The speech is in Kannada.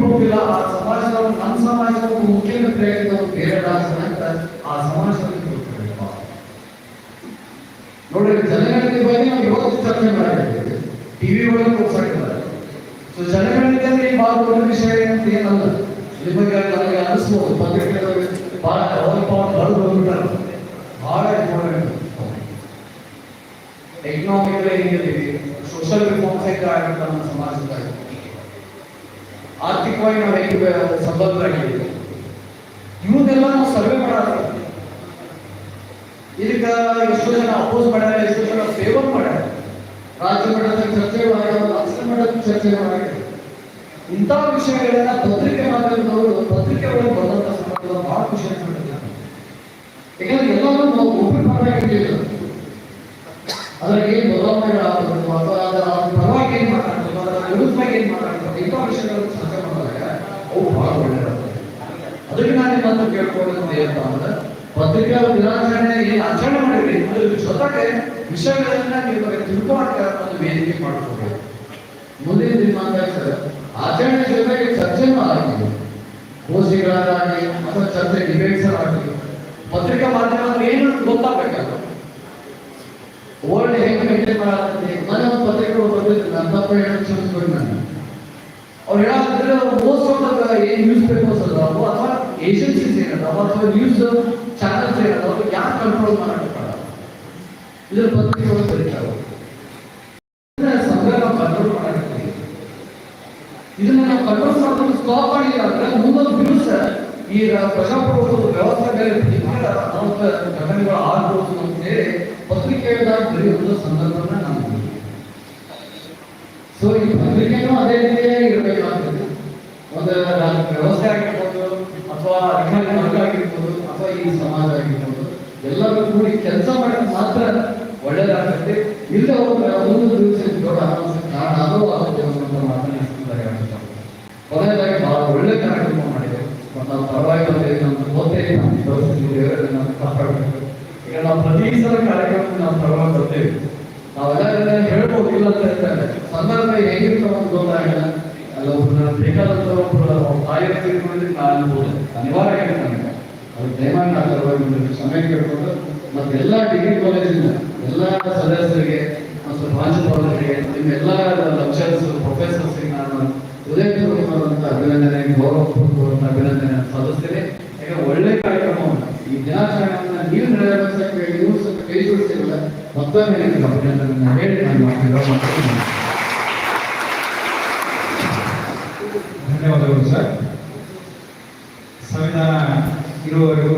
ಹೋಗಿಲ್ಲ ಆ ಸಮಾಜದ ನಮ್ಮ ಸಮಾಜದ ಒಂದು ಮುಖ್ಯಮಂತ್ರಿ ಆಗಿದ್ದವರು ಬೇರೆ ರಾಜ್ಯ ಅಂತ ಆ ಸಮಾಜದಲ್ಲಿ ಗೊತ್ತಿರಬೇಕು ನೋಡಿ ಜನಗಣತಿ ಬಗ್ಗೆ ನಾವು ಇವತ್ತು ಚರ್ಚೆ ಮಾಡಿದ್ದೇವೆ ಟಿವಿ ಒಳಗೆ ತೋರ್ಸಾಕಿದ್ದಾರೆ ಸೊ ಜನಗಣತಿ ಅಂದ್ರೆ ಈ ಭಾಳ ದೊಡ್ಡ ವಿಷಯ ಅಂತ ಏನಲ್ಲ ನಿಮಗೆ ನನಗೆ ಅನಿಸ್ಬೋದು ಪತ್ರಿಕೆಗಳಲ್ಲಿ ಭಾಳ ಅವ್ರ ಪಾವ ಬರೆದು ಬಂದ್ಬಿಟ್ಟಾರೆ ಭಾಳ ಇಂಪಾರ್ಟೆಂಟ್ ಎಕನಾಮಿಕಲಿ ಹೆಂಗಿದ್ದೀವಿ ಸೋಷಿಯಲ್ ರಿಫಾರ್ಮ್ಸ್ ಹೆಂಗೆ ಆಗುತ್ತೆ ನಮ್ಮ ಸಮಾಜದಾಗ ಆರ್ಥಿಕವಾಗಿ ನಾವು ಹೇಗೆ ಸಂಬಂಧರಾಗಿದ್ದೀವಿ ಇವನ್ನೆಲ್ಲ ನಾವು ಸರ್ವೆ ಮಾಡೋದು ಇದಕ್ಕೆ ಎಷ್ಟೋ ಜನ ಅಪೋಸ್ ಮಾಡ್ಯಾರ, ಎಷ್ಟೋ ಜನ ಫೇವರ್ ಮಾಡ್ಯಾರ. ರಾಜ್ಯ ಮಟ್ಟದ ಚರ್ಚೆ ಮಾಡ್ಯಾರ ರಾಷ್ಟ್ರ ಮಟ್ಟದಲ್ಲಿ ಚರ್ಚೆ ಮಾಡ್ಯಾರ. ಇಂಥ ವಿಷಯಗಳನ್ನ ಪತ್ರಿಕೆ ಮಾಧ್ಯಮದವರು ಪತ್ರಿಕೆ ಒಳಗೆ ಬಂದಂತ ಸಂದರ್ಭದಲ್ಲಿ ಬಹಳ ಖುಷಿ ಆಗ್ಬಿಟ್ಟಿದ್ದಾರೆ ಯಾಕಂದ್ರೆ ಎಲ್ಲರೂ ನಾವು ಒಬ್ಬರು ಪರವಾಗಿರ್ಲಿಲ್ಲ ಅದ್ರಾಗ ಏನ್ ಬದಲಾವಣೆಗಳಾಗಬೇಕು ಅಥವಾ ಅದರ ಪರವಾಗಿ ಏನ್ ಮಾತಾಡ್ಬೇಕು ಅದರ ವಿರುದ್ಧವಾಗಿ ಏನ್ ಮಾತಾಡ್ಬೇಕು ಇಂಥ ವಿಷಯಗಳನ್ನು ಚರ್ಚೆ ಮಾಡಿದಾಗ ಅವು ಬಹಳ ಒಳ್ಳೆಯದಾಗ್ತದೆ ನಿಮ್ಮನ್ನು ಕೇಳ್ಕೊಳ್ಳೋದು ಏನಪ್ಪ ಅಂದ್ರೆ ಪತ್ರಿಕಾ ದಿನಾಚರಣೆ ಏನು ಆಚರಣೆ ಮಾಡಿದ್ರಿ ಅದ್ರ ಜೊತೆಗೆ ವಿಷಯಗಳನ್ನ ನೀವು ತಿಳ್ಕೊಳಕ್ಕೆ ಒಂದು ವೇದಿಕೆ ಮಾಡ್ಕೋಬೇಕು ಮುಂದಿನ ದಿನಮಾನದಾಗ ಸರ್? ಆಚರಣೆ ಜೊತೆಗೆ ಚರ್ಚೆನೂ ಆಗಿದೆ. ಗೋಷ್ಠಿಗಳಾಗಲಿ ಅಥವಾ ಚರ್ಚೆ ಡಿಬೇಟ್ಸ್ ಆಗಲಿ, ಪತ್ರಿಕಾ ಮಾಧ್ಯಮ ಏನು ಅಂತ ಗೊತ್ತಾಗಬೇಕಲ್ಲ ವರ್ಲ್ಡ್ ಹೆಂಗ್ ಮೇಂಟೈನ್ ಮಾಡತ್ತೆ? ಏಜೆನ್ಸೀಸ್ ಏನದಾವ ಅಥವಾ ನ್ಯೂಸ್ ಚಾನಲ್ಸ್ ಏನದಾವ ಅವ್ರಿಗೆ ಯಾರು ಕಂಟ್ರೋಲ್ ಮಾಡಕ್ಕಾಗಲ್ಲ ಇದ್ರ ಪತ್ರಿಕೆಗಳು ಬರೀತಾವೆ ಇದನ್ನ ಸಂಗ್ರಹ ನಾವು ಕಂಟ್ರೋಲ್ ಮಾಡಕ್ಕೆ ಇದನ್ನ ನಾವು ಕಂಟ್ರೋಲ್ ಮಾಡೋದನ್ನು ಸ್ಟಾಪ್ ಮಾಡಿಲ್ಲ ಅಂದ್ರೆ ಮುಂದೊಂದು ಬಿರುಸ ಈ ಪ್ರಜಾಪ್ರಭುತ್ವದ ವ್ಯವಸ್ಥೆ ಮೇಲೆ ಪ್ರತಿಕೂಲ ಅನಾಹುತ ಘಟನೆಗಳು ಆಗ್ಬೋದು ಅಂತ ಹೇಳಿ ಪತ್ರಿಕೆಗಳಾಗಿ ಬರೆಯುವಂತ ಸಂದರ್ಭನ ನಾವು ನೋಡಿದ್ವಿ. ಸೊ ಈ ಪತ್ರಿಕೆನೂ ಅದೇ ರೀತಿಯಾಗಿ ಇರಬೇಕಾಗ್ತದೆ ಒಂದು ರಾ- ವ್ಯವಸ್ಥೆ ಆಗಿರ್ಬೋದು ಅಥವಾ ಅಧಿಕಾರಿ ವರ್ಗ ಆಗಿರ್ಬೋದು ಅಥವಾ ಈ ಸಮಾಜ ಆಗಿರ್ಬೋದು ಎಲ್ಲರೂ ಕೂಡಿ ಕೆಲಸ ಮಾಡಿದ್ರೆ ಮಾತ್ರ ಒಳ್ಳೆಯದಾಗುತ್ತೆ ಇಲ್ಲ ಒಂದು ದಿವಸ ದೊಡ್ಡ ಕಾರಣ ಅದು ಆಗುತ್ತೆ ಈ ಸಂದರ್ಭದಲ್ಲಿ ಕೊನೆಯದಾಗಿ ಬಹಳ ಒಳ್ಳೆ ಕಾರ್ಯಕ್ರಮ ಮಾಡಿದೆ. ನಾವು ಪರವಾಗಿ ಬಂದಿದ್ದೀವಿ ನಮ್ಮ ಗೊತ್ತೇ ನಮ್ಮ ಪರಿಸ್ಥಿತಿ ನಾವು ಕಾಪಾಡಬೇಕು. ಈಗ ನಾವು ಪ್ರತಿ ಸಲ ಕಾರ್ಯಕ್ರಮ ನಾವು ಪರವಾಗಿ ಬರ್ತೇವೆ. ನಾವೆಲ್ಲ ಹೇಳ್ಬೋದು, ಇಲ್ಲ ಅಂತ ಹೇಳ್ತಾರೆ ಸಂದರ್ಭ ಹೇಗಿರ್ತಾವ ಅಂತ ಗೊತ್ತಾಗಿಲ್ಲ. ಅಲ್ಲ ಒಬ್ರು ತಾಯಿ ತಿಳ್ಕೊಂಡಿದ್ರೆ ನಾನು ಅನಿವಾರ್ಯ ನನಗೆ ಅದು ದಯಮಾಡಿ ಸಮಯ ಕೇಳ್ಕೊಂಡು ಮತ್ತೆ ಎಲ್ಲ ಡಿಗ್ರಿ ಕಾಲೇಜಿನ ಎಲ್ಲ ಸದಸ್ಯರಿಗೆ ಮತ್ತು ಪ್ರಾಂಶುಪಾಲರಿಗೆ ನಿಮ್ಮ ಎಲ್ಲ ಲೆಕ್ಚರ್ಸ್ ಪ್ರೊಫೆಸರ್ಸ್ಗೆ ನಾನು ಹೃದಯಪೂರ್ವಕವಾದಂಥ ಅಭಿನಂದನೆ ಗೌರವಪೂರ್ವಕವಾದಂಥ ಅಭಿನಂದನೆ ಸದಸ್ಯರೇ ಯಾಕಂದ್ರೆ ಒಳ್ಳೆ ಕಾರ್ಯಕ್ರಮವನ್ನು ಈ ದಿನಾಚರಣೆಯನ್ನ ನೀವು ನೆರವೇರಿಸಕ್ಕೆ ನೀವು ಮತ್ತೊಮ್ಮೆ ಅಭಿನಂದನೆ ಹೇಳಿ ನಾನು ಧನ್ಯವಾದಗಳು ಸರ್. ಸಂವಿಧಾನ ಇರುವವರೆಗೂ